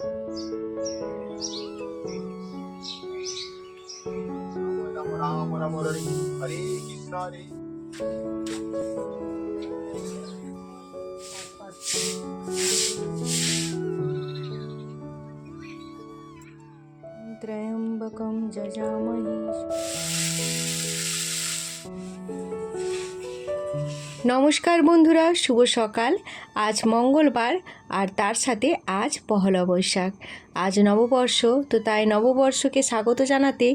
राम जजा महेश নমস্কার বন্ধুরা, শুভ সকাল। আজ মঙ্গলবার আর তার সাথে আজ পহলা বৈশাখ। আজ নববর্ষ, তো তাই নববর্ষকে স্বাগত জানাতে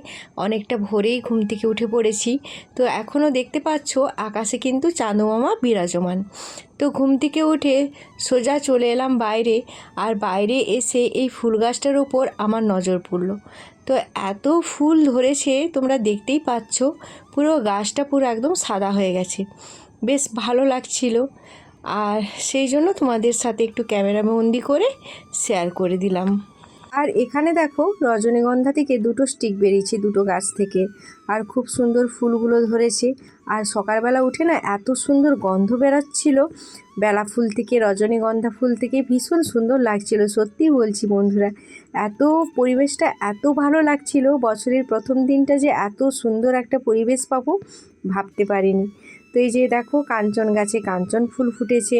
অনেকটা ভোরেই ঘুম থেকে উঠে পড়েছি। তো এখনও দেখতে পাচ্ছ, আকাশে কিন্তু চাঁদমামা বিরাজমান। তো ঘুম থেকে উঠে সোজা চলে এলাম বাইরে আর বাইরে এসে এই ফুল গাছটার উপর আমার নজর পড়ল। তো এত ফুল ধরেছে, তোমরা দেখতেই পাচ্ছ, পুরো গাছটা পুরো একদম সাদা হয়ে গেছে। বেশ ভালো লাগছিল। আর সেই জন্য তোমাদের সাথে একটু ক্যামেরা বন্দি করে শেয়ার করে দিলাম। আর এখানে দেখো, রজনীগন্ধা থেকে দুটো স্টিক বেরিয়েছে দুটো গাছ থেকে। আর খুব সুন্দর ফুলগুলো ধরেছে। আর সকালবেলা উঠে না এত সুন্দর গন্ধ বেরাচ্ছিল। বেলা ফুল থেকে, রজনীগন্ধা ফুল থেকে ভীষণ সুন্দর লাগছিল। সত্যি বলছি বন্ধুরা, এত পরিবেশটা এত ভালো লাগছিল। বছরের প্রথম দিনটা যে এত সুন্দর একটা পরিবেশ পাবো, ভাবতে পারিনি। তো এই যে দেখো কাঞ্চন গাছে কাঞ্চন ফুল ফুটেছে।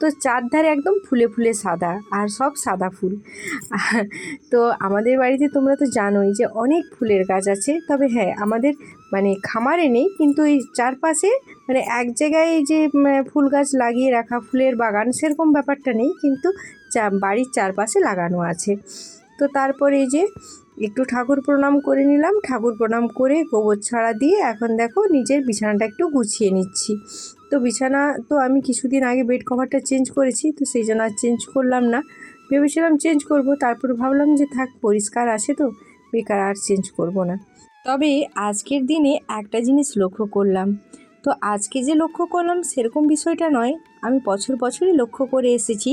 তো চারধারে একদম ফুলে ফুলে সাদা, আর সব সাদা ফুল। তো আমাদের বাড়িতে তোমরা তো জানোই যে অনেক ফুলের গাছ আছে, তবে হ্যাঁ আমাদের মানে খামারে নেই, কিন্তু এই চারপাশে মানে এক জায়গায় যে ফুল গাছ লাগিয়ে রাখা, ফুলের বাগান, সেরকম ব্যাপারটা নেই, কিন্তু বাড়ির চারপাশে লাগানো আছে। তো তারপরে এই যে একটু ঠাকুর প্রণাম করে নিলাম। ঠাকুর প্রণাম করে গোবর ছাড়া দিয়ে এখন দেখো নিজের বিছানাটা একটু গুছিয়ে নিচ্ছি। তো বিছানা তো আমি কিছুদিন আগে বেড কভারটা চেঞ্জ করেছি, তো সেই জন্য আর চেঞ্জ করলাম না। ভেবেছিলাম চেঞ্জ করব, তারপর ভাবলাম যে থাক, পরিষ্কার আছে তো, বেকার আর চেঞ্জ করব না। তবে আজকের দিনে একটা জিনিস লক্ষ্য করলাম। তো আজকে যে লক্ষ্য করলাম সেরকম বিষয়টা নয়, আমি বছর বছরই লক্ষ্য করে এসেছি।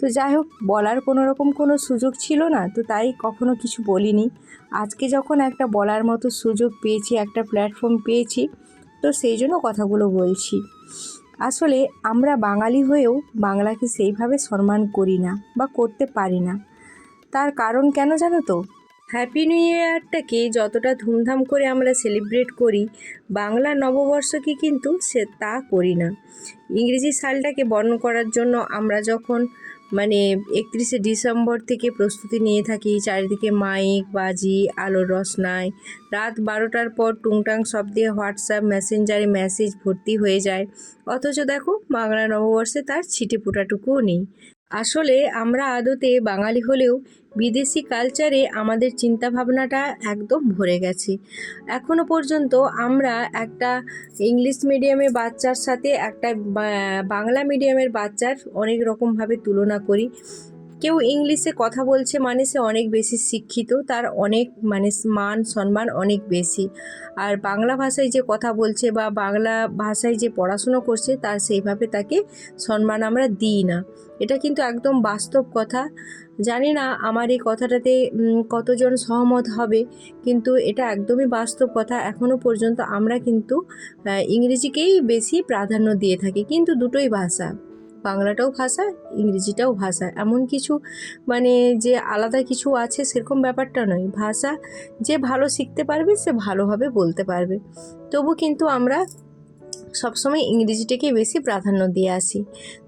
তো যাই হোক, বলার কোনো রকম কোনো সুযোগ ছিল না, তো তাই কখনো কিছু বলিনি। আজকে যখন একটা বলার মতো সুযোগ পেয়েছি, একটা প্ল্যাটফর্ম পেয়েছি, তো সেই জন্য কথাগুলো বলছি। আসলে আমরা বাঙালি হয়েও বাংলাকে সেইভাবে সম্মান করি না বা করতে পারি না। তার কারণ কেন জানো তো? হ্যাপি নিউ ইয়ারটাকে যতটা ধুমধাম করে আমরা সেলিব্রেট করি, বাংলা নববর্ষকে কিন্তু সে তা করি না। ইংরেজি সালটাকে বর্ণ করার জন্য আমরা যখন মানে একত্রিশে ডিসেম্বর থেকে প্রস্তুতি নিয়ে থাকি। চারিদিকে মাইক, বাজি, আলোর রসনায় রাত বারোটার পর টুংটাং শব্দে হোয়াটসঅ্যাপ, মেসেঞ্জারে মেসেজ ভর্তি হয়ে যায়। অথচ দেখো, বাংলা নববর্ষে তার ছিটে পোটাটুকুও নেই। আসলে আমরা আদতে বাঙালি হলেও বিদেশি কালচারে আমাদের চিন্তাভাবনাটা একদম ভরে গেছে। এখনও পর্যন্ত আমরা একটা ইংলিশ মিডিয়ামের বাচ্চার সাথে একটা বাংলা মিডিয়ামের বাচ্চার অনেক রকমভাবে তুলনা করি। কেউ ইংলিশে কথা বলছে মানে সে অনেক বেশি শিক্ষিত, তার অনেক মানে মান, সম্মান অনেক বেশি। আর বাংলা ভাষায় যে কথা বলছে বা বাংলা ভাষায় যে পড়াশুনো করছে, তার সেইভাবে তাকে সম্মান আমরা দিই না। এটা কিন্তু একদম বাস্তব কথা। জানি না আমার এই কথাটাতে কতজন সহমত হবে, কিন্তু এটা একদমই বাস্তব কথা। এখনও পর্যন্ত আমরা কিন্তু ইংরেজিকেই বেশি প্রাধান্য দিয়ে থাকি। কিন্তু দুটোই ভাষা। বাংলাটাও ভাষা ইংরেজিটাও ভাষা এমন কিছু মানে যে আলাদা কিছু আছে সেরকম ব্যাপারটা নয়। ভাষা যে ভালো শিখতে পারবে সে ভালোভাবে বলতে পারবে। তবু কিন্তু আমরা সবসময় ইংরেজিটাকে বেশি প্রাধান্য দিয়ে আসি।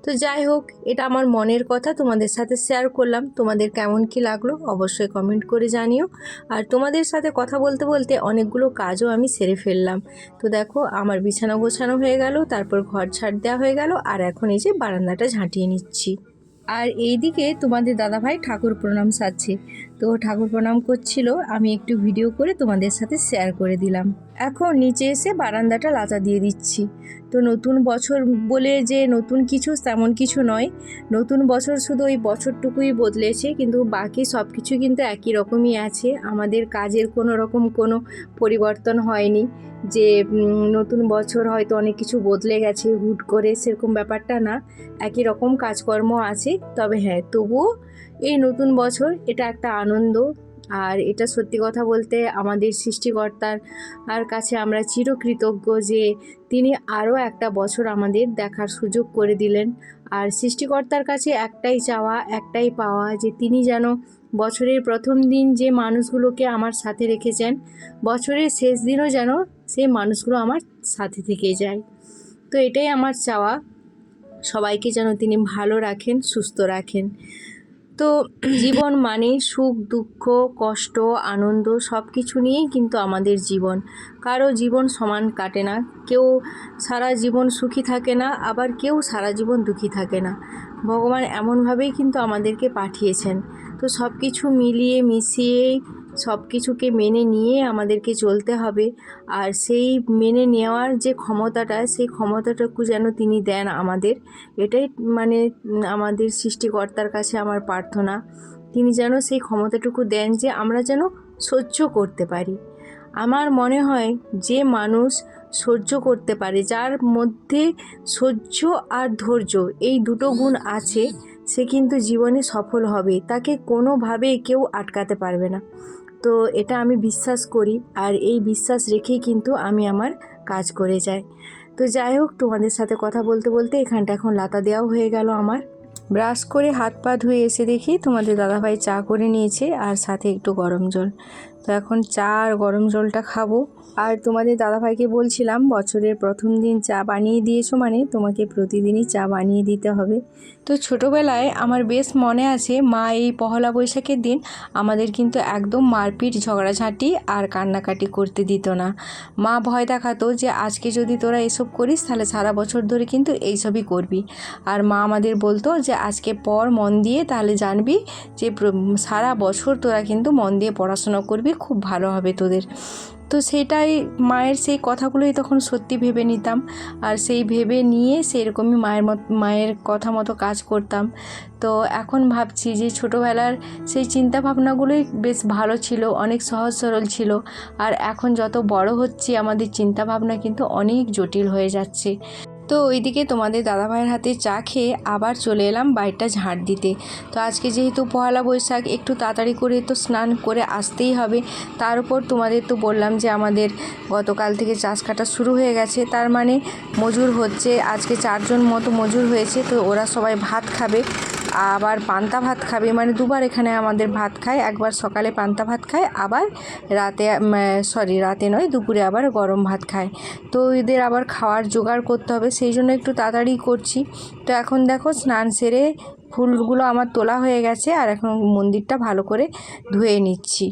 তো যাই হোক, এটা আমার মনের কথা, তোমাদের সাথে শেয়ার করলাম। তোমাদের কেমন কি লাগল অবশ্যই কমেন্ট করে জানিও। আর তোমাদের সাথে কথা বলতে বলতে অনেকগুলো কাজও আমি সেরে ফেললাম। তো দেখো, আমার বিছানা গোছানো হয়ে গেল, তারপর ঘর ছাড় দেওয়া হয়ে গেল, আর এখন এই যে বারান্দাটা ঝাঁটিয়ে নিচ্ছি। আর এইদিকে তোমাদের দাদাভাই ঠাকুর প্রণাম সাজছে তো ঠাকুর প্রণাম করছিল, আমি একটু ভিডিও করে তোমাদের সাথে শেয়ার করে দিলাম। এখন নিচে এসে বারান্দাটা লাচা দিয়ে দিচ্ছি। তো নতুন বছর বলে যে নতুন কিছু তেমন কিছু নয়, নতুন বছর শুধু ওই বছরটুকুই বদলেছে, কিন্তু বাকি সব কিছু কিন্তু একই রকমই আছে। আমাদের কাজের কোনো রকম কোনো পরিবর্তন হয়নি। যে নতুন বছর হয়তো অনেক কিছু বদলে গেছে, হুট করে সেরকম ব্যাপারটা না। একই রকম কাজকর্ম আছে। তবে হ্যাঁ তবুও এই নতুন বছর এটা একটা আনন্দ। আর এটা সত্যি কথা বলতে আমাদের সৃষ্টিকর্তার, আর কাছে আমরা চিরকৃতজ্ঞ যে, তিনি আরও একটা বছর আমাদের দেখার সুযোগ করে দিলেন। আর সৃষ্টিকর্তার কাছে একটাই চাওয়া, একটাই পাওয়া যে, তিনি যেন বছরের প্রথম দিন যে মানুষগুলোকে আমার সাথে রেখেছেন, বছরের শেষ দিনও যেন সেই মানুষগুলো আমার সাথে থেকে যায়। তো এটাই আমার চাওয়া। সবাইকে যেন তিনি ভালো রাখেন, সুস্থ রাখেন। তো জীবন মানে সুখ, দুঃখ, কষ্ট, আনন্দ সব কিছু নিয়েই কিন্তু আমাদের জীবন। কারও জীবন সমান কাটে না। কেউ সারা জীবন সুখী থাকে না, আবার কেউ সারা জীবন দুঃখী থাকে না। ভগবান এমনভাবেই কিন্তু আমাদেরকে পাঠিয়েছেন। তো সব কিছু মিলিয়ে, মিশিয়ে সব কিছুকে মেনে নিয়ে আমাদেরকে চলতে হবে। আর সেই মেনে নেওয়ার যে ক্ষমতাটা, সেই ক্ষমতাটুকু যেন তিনি দেন আমাদের। এটাই মানে আমাদের সৃষ্টিকর্তার কাছে আমার প্রার্থনা। তিনি যেন সেই ক্ষমতাটুকু দেন যে আমরা যেন সহ্য করতে পারি। আমার মনে হয় যে মানুষ সহ্য করতে পারে, যার মধ্যে সহ্য আর ধৈর্য এই দুটো গুণ আছে সে কিন্তু জীবনে সফল হবে, তাকে কোনোভাবেই কেউ আটকাতে পারবে না। তো এটা আমি বিশ্বাস করি আর এই বিশ্বাস রেখেই কিন্তু আমি আমার কাজ করে যাই। তো যাই হোক, তোমাদের সাথে কথা বলতে বলতে এখানটা এখন লাতা দেওয়াও হয়ে গেল আমার। ব্রাশ করে হাত পা ধুয়ে এসে দেখি তোমাদের দাদাভাই চা করে নিয়েছে আর সাথে একটু গরম জল। তো এখন চা আর গরম জলটা খাব। আর তোমাদের দাদাভাইকে বলছিলাম, বছরের প্রথম দিন চা বানিয়ে দিয়েছ মানে তোমাকে প্রতিদিনই চা বানিয়ে দিতে হবে। তো ছোটোবেলায় আমার বেশ মনে আছে, মা এই পহলা বৈশাখের দিন আমাদের কিন্তু একদম মারপিট ঝগড়াঝাঁটি আর কান্নাকাটি করতে দিত না। মা ভয় দেখাতো যে আজকে যদি তোরা এসব করিস তাহলে সারা বছর ধরে কিন্তু এইসবই করবি। আর মা আমাদের বলতো যে আজকে পর মন দিয়ে তাহলে জানবি যে সারা বছর তোরা কিন্তু মন দিয়ে পড়াশোনা করবি, খুব ভালো হবে তোদের। তো সেটাই মায়ের সেই কথাগুলোই তখন সত্যি ভেবে নিতাম। আর সেই ভেবে নিয়ে সেরকমই মায়ের মত, মায়ের কথা মতো কাজ করতাম। তো এখন ভাবছি যে ছোটোবেলার সেই চিন্তা ভাবনাগুলোই বেশ ভালো ছিল, অনেক সহজ সরল ছিল। আর এখন যত বড় হচ্ছি, আমাদের চিন্তা ভাবনা কিন্তু অনেক জটিল হয়ে যাচ্ছে। তো ওইদিকে তোমাদের দাদা ভাইয়ের হাতে চা খেয়ে আবার চলে এলাম বাড়িটা ঝাড় দিতে। তো আজকে যেহেতু পহেলা বৈশাখ, একটু তাড়াতাড়ি করে তো স্নান করে আসতেই হবে। তার উপর তোমাদের তো বললাম যে আমাদের গতকাল থেকে চাষ কাটা শুরু হয়ে গেছে। তার মানে মজুর হচ্ছে, আজকে চারজন মতো মজুর হয়েছে, তো ওরা সবাই ভাত খাবে। আবার পান্তা ভাত খাবে মানে দুবার এখানে আমাদের ভাত খায়, একবার সকালে পান্তা ভাত খায়, আবার রাতে সরি রাতে নয়, দুপুরে আবার গরম ভাত খায়। তো এদের আবার খাওয়ার জোগাড় করতে হবে, সেই জন্য একটু তাড়াতাড়ি করছি। তো এখন দেখো স্নান সেরে ফুলগুলো আমার তোলা হয়ে গেছে, আর এখন মন্দিরটা ভালো করে ধুয়ে নিচ্ছি।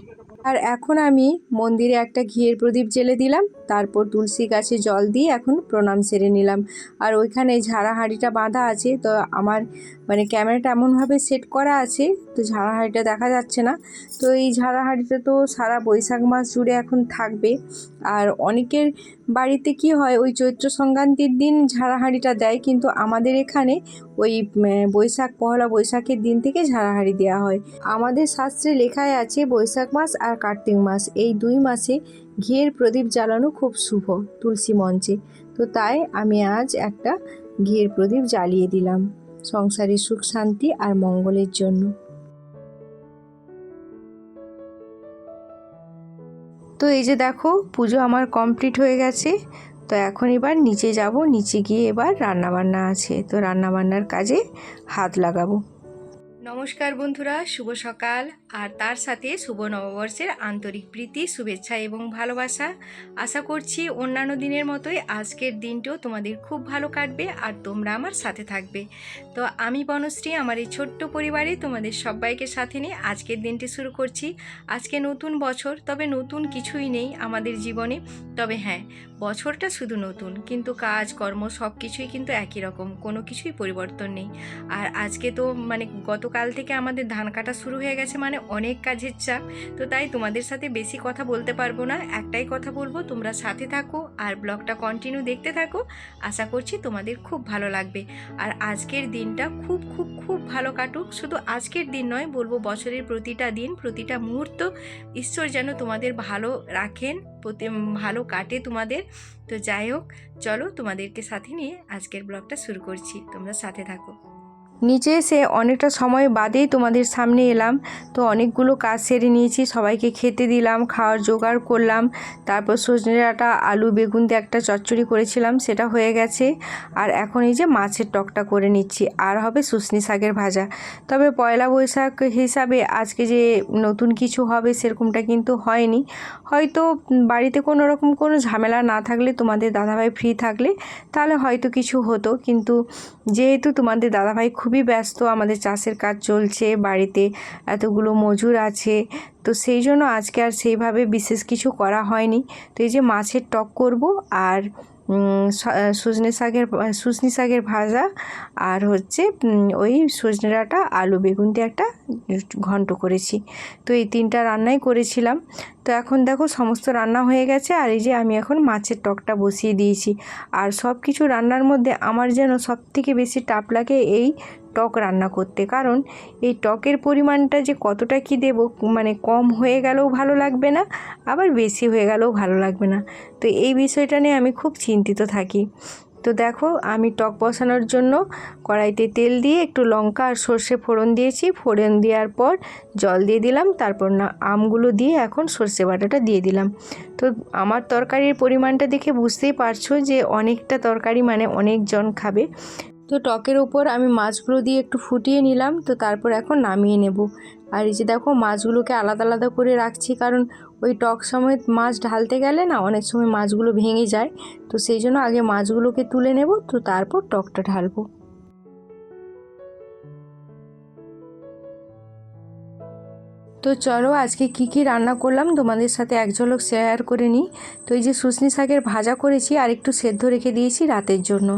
আর এখন আমি মন্দিরে একটা ঘিয়ের প্রদীপ জেলে দিলাম। তারপর তুলসী গাছে জল দিয়ে এখন প্রণাম সেরে নিলাম। আর ওইখানে ঝাড়া হাঁড়িটা বাঁধা আছে, তো আমার মানে ক্যামেরাটা এমনভাবে সেট করা আছে, তো ঝাড়া হাঁড়িটা দেখা যাচ্ছে না। তো এই ঝাড়া হাঁড়িটা তো সারা বৈশাখ মাস জুড়ে এখন থাকবে। আর অনেকের বাড়িতে কি হয়, ওই চৈত্র সংক্রান্তির দিন ঝাড়া হাঁড়িটা দেয়, কিন্তু আমাদের এখানে ওই বৈশাখ, পহলা বৈশাখের দিন থেকে ঝাড়া হাঁড়ি দেওয়া হয়। আমাদের শাস্ত্রে লেখায় আছে বৈশাখ মাস আর কার্তিক মাস। এই দুই মাসে ঘিয়ের প্রদীপ জ্বালানো খুব শুভ তুলসী মঞ্চে। তো তাই আমি আজ একটা ঘিয়ের প্রদীপ জ্বালিয়ে দিলাম, সংসারে সুখ, শান্তি আর মঙ্গলের জন্য। তো এই যে দেখো, পুজো আমার কমপ্লিট হয়ে গেছে। তো এখন এবার নিচে যাব, নিচে গিয়ে এবার রান্নাবান্না আছে। তো রান্নাবান্নার কাজে হাত লাগাবো। নমস্কার বন্ধুরা, শুভ সকাল। আর তার সাথে শুভ নববর্ষের আন্তরিক প্রীতি, শুভেচ্ছা এবং ভালোবাসা। আশা করছি অন্যান্য দিনের মতোই আজকের দিনটাও তোমাদের খুব ভালো কাটবে আর তোমরা আমার সাথে থাকবে। তো আমি বনশ্রী, আমার এই ছোট্ট পরিবারে তোমাদের সবাইকে সাথে নিয়ে আজকের দিনটি শুরু করছি। আজকে নতুন বছর, তবে নতুন কিছুই নেই আমাদের জীবনে। তবে হ্যাঁ বছরটা শুধু নতুন, কিন্তু কাজ, কর্ম সব কিছুই কিন্তু একই রকম, কোনো কিছুই পরিবর্তন নেই। আর আজকে তো মানে গতকাল থেকে আমাদের ধান কাটা শুরু হয়ে গেছে মানে অনেক কাজের চাপ, তো তাই তোমাদের সাথে বেশি কথা বলতে পারব না। একটাই কথা বলব, তোমরা সাথে থাকো আর ব্লগটা কন্টিনিউ দেখতে থাকো। আশা করছি তোমাদের খুব ভালো লাগবে। আর আজকের দিনটা খুব খুব খুব ভালো কাটুক। শুধু আজকের দিন নয়, বলব বছরের প্রতিটা দিন, প্রতিটা মুহূর্ত ঈশ্বর যেন তোমাদের ভালো রাখেন, প্রতি, ভালো কাটে তোমাদের। তো যাই হোক, চলো তোমাদেরকে সাথে নিয়ে আজকের ব্লগটা শুরু করছি। তোমরা সাথে থাকো। নিচে এসে অনেকটা সময় বাদেই তোমাদের সামনে এলাম। তো অনেকগুলো কাজ সেরে নিয়েছি, সবাইকে খেতে দিলাম, খাওয়ার জোগাড় করলাম, তারপর সজনে ডাঁটা, আলু, বেগুন দিয়ে একটা চচ্চড়ি করেছিলাম, সেটা হয়ে গেছে। আর এখন এই যে মাছের টকটা করে নিচ্ছি, আর হবে শুশনি শাকের ভাজা। তবে পয়লা বৈশাখ হিসাবে আজকে যে নতুন কিছু হবে সেরকমটা কিন্তু হয়নি। হয়তো বাড়িতে কোনো রকম কোনো ঝামেলা না থাকলে তোমাদের দাদাভাই ফ্রি থাকলে, তাহলে হয়তো কিছু হতো। কিন্তু যেহেতু তোমাদের দাদাভাই খুবই ব্যস্ত, আমাদের চাষের কাজ চলছে, বাড়িতে এতগুলো মজুর আছে। তো সেই জন্য আজকে আর সেইভাবে বিশেষ কিছু করা হয়নি। তো এই যে মাছের টক করব আর সজনে শাকের শুশনি শাকের ভাজা আর হচ্ছে ওই সজনে ডাঁটা, আলু, বেগুন দিয়ে একটা ঘন্ট করেছি। তো এই তিনটা রান্নাই করেছিলাম। তো এখন দেখো সমস্ত রান্না হয়ে গেছে আর এই যে আমি এখন মাছের টকটা বসিয়ে দিয়েছি। আর সব কিছু রান্নার মধ্যে আমার যেন সব থেকে বেশি টাপ লাগে এই টক রান্না করতে। কারণ এই টকের পরিমাণটা যে কতটা কি দেব মানে কম হয়ে গেলেও ভালো লাগবে না, আবার বেশি হয়ে গেলেও ভালো লাগবে না। তো এই বিষয়টা নিয়ে আমি খুব চিন্তিত থাকি। তো দেখো, আমি টক বসানোর জন্য কড়াইতে তেল দিয়ে একটু লঙ্কা আর সর্ষে ফোড়ন দিয়েছি। ফোড়ন দেওয়ার পর জল দিয়ে দিলাম, তারপর না আমগুলো দিয়ে এখন সর্ষে বাটাটা দিয়ে দিলাম। তো আমার তরকারির পরিমাণটা দেখে বুঝতেই পারছ যে অনেকটা তরকারি মানে অনেকজন খাবে। তো টকের ওপর আমি মাছগুলো দিয়ে একটু ফুটিয়ে নিলাম, তো তারপর এখন নামিয়ে নেব। আর এই যে দেখো, মাছগুলোকে আলাদা আলাদা করে রাখছি, কারণ ওই টক সময় মাছ ঢালতে গেলে না অনেক সময় মাছগুলো ভেঙে যায়। তো সেই জন্য আগে মাছগুলোকে তুলে নেব, তো তারপর টকটা ঢালবো। তো চলো আজকে কি কি রান্না করলাম তোমাদের সাথে এক ঝলক শেয়ার করে নিই। তো এই যে শুশনি শাকের ভাজা করেছি আর একটু সেদ্ধ রেখে দিয়েছি রাতের জন্য।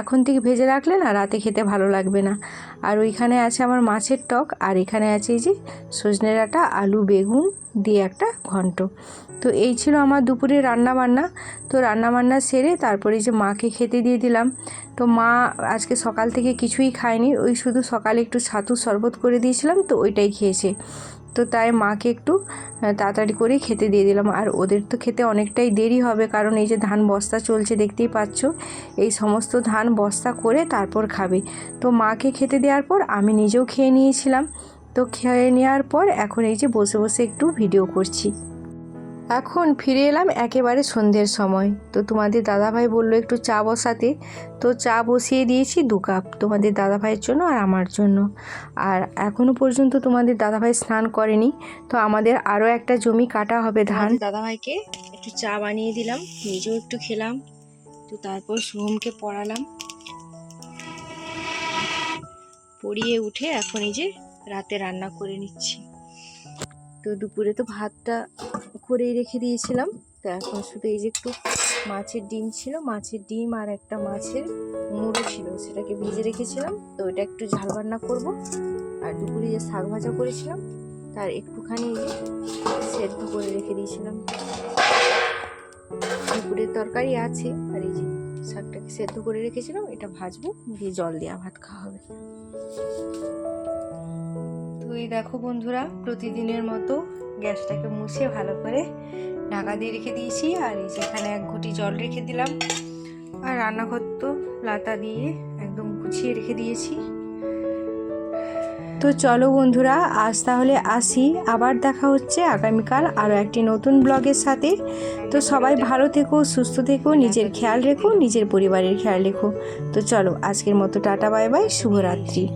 এখন থেকে ভেজে রাখলে না রাতে খেতে ভালো লাগবে না। আর ওইখানে আছে আমার মাছের টক আর এখানে আছে এই যে সজনে ডাঁটা, আলু, বেগুন দিয়ে একটা ঘন্ট। তো এই ছিল আমার দুপুরে রান্না বান্না তো রান্না বান্না সেরে তারপরে যে মাকে খেতে দিয়ে দিলাম। তো মা আজকে সকাল থেকে কিছুই খায়নি, ওই শুধু সকালে একটু ছাতু শরবত করে দিয়েছিলাম, তো ওইটাই খেয়েছে। তো তাই মাকে একটু তাড়াতাড়ি করে খেতে দিয়ে দিলাম। আর ওদের তো খেতে অনেকটাই দেরি হবে, কারণ এই যে ধান বস্তা চলছে দেখতেই পাচ্ছ, এই সমস্ত ধান বস্তা করে তারপর খাবে। তো মাকে খেতে দেওয়ার পর আমি নিজেও খেয়ে নিয়েছিলাম। তো খেয়ে নেওয়ার পর এখন এই যে বসে বসে একটু ভিডিও করছি। এখন ফিরে এলাম একেবারে সন্ধ্যের সময়। তো তোমাদের দাদাভাই বলল একটু চা বসাতে। তো চা বসিয়ে দিয়েছি দু কাপ তোমাদের দাদাভাইয়ের জন্য আর আমার জন্য। আর এখনও পর্যন্ত তোমাদের দাদাভাই স্নান করেনি। তো আমাদের আরও একটা জমি কাটা হবে ধান। দাদাভাইকে একটু চা বানিয়ে দিলাম, নিজেও একটু খেলাম। তো তারপর শুভমকে পড়ালাম। পড়িয়ে উঠে এখন এই যে রাতে রান্না করে নিচ্ছি। তো দুপুরে তো ভাতটা করেই রেখে দিয়েছিলাম। তো এখন শুধু এই যে একটু মাছের ডিম ছিল, মাছের ডিম আর একটা মাছের মুড়ো ছিল, সেটাকে ভিজে রেখেছিলাম। তো ওটা একটু ঝাল রান্না করব। আর দুপুরে যে শাক ভাজা করেছিলাম, তার একটুখানি সেদ্ধ করে রেখে দিয়েছিলাম। দুপুরের তরকারি আছে, আর এই যে শাকটাকে সেদ্ধ করে রেখেছিলাম, এটা ভাজবো, দিয়ে জল দেওয়া ভাত খাওয়া হবে। তো এই দেখো বন্ধুরা, প্রতিদিনের মতো গ্যাসটাকে মুছে ভালো করে ঢাকা দিয়ে রেখে দিয়েছি, আর এই যেখানে এক ঘটি জল রেখে দিলাম। আর রান্নাঘর তো লাতা দিয়ে একদম গুছিয়ে রেখে দিয়েছি। তো চলো বন্ধুরা, আজ তাহলে আসি, আবার দেখা হচ্ছে আগামীকাল আরও একটি নতুন ব্লগের সাথে। তো সবাই ভালো থেকো, সুস্থ থেকো, নিজের খেয়াল রেখো, নিজের পরিবারের খেয়াল রেখো। তো চলো আজকের মতো টাটা, বাই বাই, শুভরাত্রি।